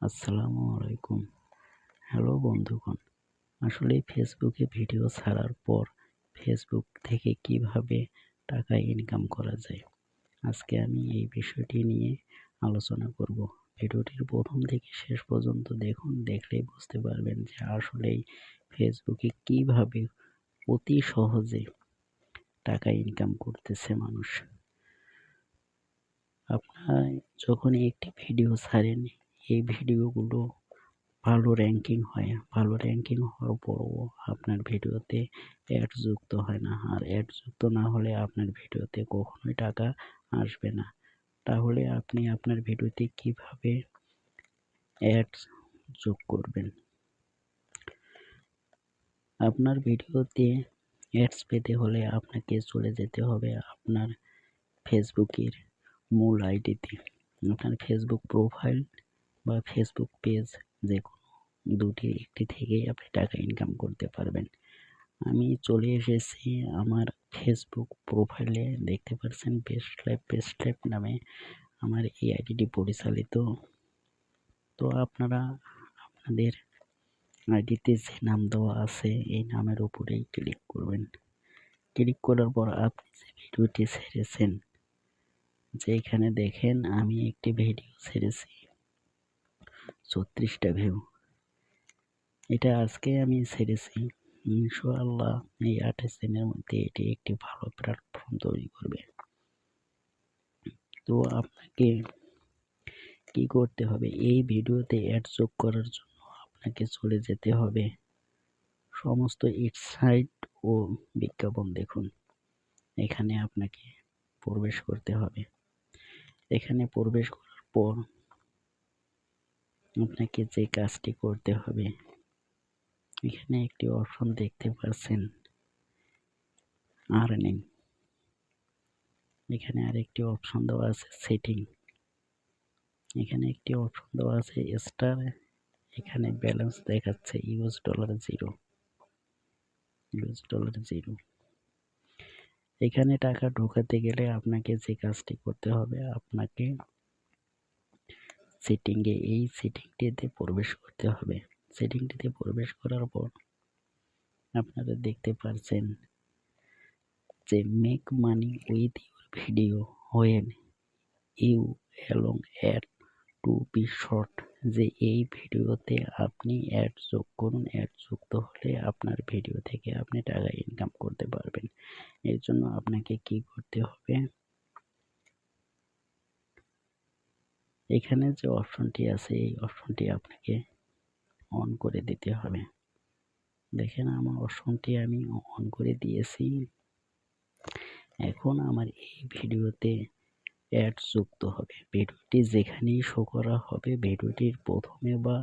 আসসালামু আলাইকুম। হ্যালো বন্ধুগণ, আসলে ফেসবুকে ভিডিও ছাড়ার পর ফেসবুক থেকে কীভাবে টাকা ইনকাম করা যায়, আজকে আমি এই বিষয়টি নিয়ে আলোচনা করব। ভিডিওটির প্রথম থেকে শেষ পর্যন্ত দেখুন, দেখলেই বুঝতে পারবেন যে আসলেই ফেসবুকে কীভাবে অতি সহজে টাকা ইনকাম করতেছে মানুষ। আপনারা যখন একটি ভিডিও ছাড়েন এই ভিডিওগুলো ভালো র্যাঙ্কিং হয়, ভালো র্যাঙ্কিং হওয়ার পরও আপনার ভিডিওতে অ্যাড যুক্ত হয় না। আর অ্যাড যুক্ত না হলে আপনার ভিডিওতে কখনোই টাকা আসবে না। তাহলে আপনি আপনার ভিডিওতে কীভাবে অ্যাড যোগ করবেন? আপনার ভিডিওতে অ্যাডস পেতে হলে আপনাকে চলে যেতে হবে আপনার ফেসবুকের মূল আইডিতে আপনার ফেসবুক প্রোফাইল বা ফেসবুক পেজ যে কোনো দুটি, একটি থেকেই আপনি টাকা ইনকাম করতে পারবেন। আমি চলে এসেছি আমার ফেসবুক প্রোফাইলে দেখতে পাচ্ছেন বেস্ট লাইফ বেস্ট লাইফ নামে আমার এই আইডিটি পরিচালিত। তো আপনারা, আপনাদের আইডিতে যে নাম দেওয়া আছে, এই নামের উপরেই ক্লিক করবেন। ক্লিক করার পর আপনি যে ভিডিওটি ছেড়েছেন যে এখানে দেখেন আমি একটি ভিডিও ছেড়েছি। ছত্রিশটা ভিউ এটা আজকে আমি ছেড়েছি। ইনশাআল্লাহ এই আঠাশ দিনের মধ্যে এটি একটি ভালো প্ল্যাটফর্ম তৈরি করবে। তো আপনাকে কি করতে হবে? এই ভিডিওতে অ্যাড যোগ করার জন্য আপনাকে চলে যেতে হবে। সমস্ত ইটসাইট ও বিজ্ঞাপন দেখুন। এখানে আপনাকে প্রবেশ করতে হবে। এখানে প্রবেশ করার পর আপনাকে যে কাজটি করতে হবে, এখানে একটি অপশন দেখতে পাচ্ছেন। আর্নিং এখানে আরেকটি অপশন দেওয়া আছে সেটিং এখানে একটি অপশন দেওয়া আছে স্টার এখানে ব্যালেন্স দেখাচ্ছে US dollar zero US dollar zero এখানে টাকা ঢোকাতে গেলে আপনাকে যে কাজটি করতে হবে, আপনাকে সেটিংয়ে এই সেটিংটিতে প্রবেশ করতে হবে। সেটিংটিতে প্রবেশ করার পর আপনারা দেখতে পাচ্ছেন যে make money with your video when you along add to be short যে এই ভিডিওতে আপনি অ্যাড যোগ করুন অ্যাড যুক্ত হলে আপনার ভিডিও থেকে আপনি টাকা ইনকাম করতে পারবেন। এর জন্য আপনাকে কি করতে হবে? এখানে যে অপশনটি আছে, এই অপশনটি আপনাকে অন করে দিতে হবে। দেখেন আমার অপশনটি আমি অন করে দিয়েছি। এখন আমার এই ভিডিওতে অ্যাড যুক্ত হবে। ভিডিওটি যেখানেই শো করা হবে, ভিডিওটির প্রথমে বা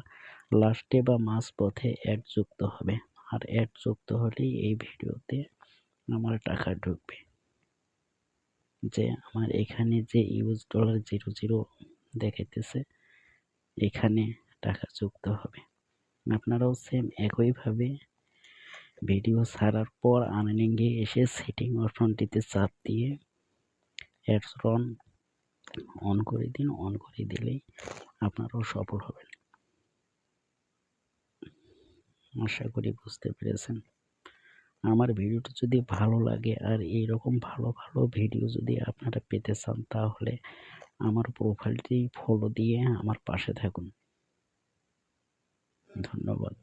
লাস্টে বা মাঝ পথে অ্যাড যুক্ত হবে। আর অ্যাড যুক্ত হলেই এই ভিডিওতে আমার টাকা ঢুকবে। যে আমার এখানে যে ইউএস ডলার জিরো জিরো দেখাইতেছে, এখানে টাকা যুক্ত হবে। আপনারাও সেম একইভাবে ভিডিও ছাড়ার পর আর্নিংয়ে এসে সেটিং অপশনটিতে চাপ দিয়ে অ্যাডস রন অন করে দিন অন করে দিলেই আপনারাও সফল হবেন। আশা করি বুঝতে পেরেছেন। আমার ভিডিওটি যদি ভালো লাগে আর এইরকম ভালো ভালো ভিডিও যদি আপনারা পেতে চান তাহলে আমার প্রোফাইলটি ফলো দিয়ে আমার পাশে থাকুন। ধন্যবাদ।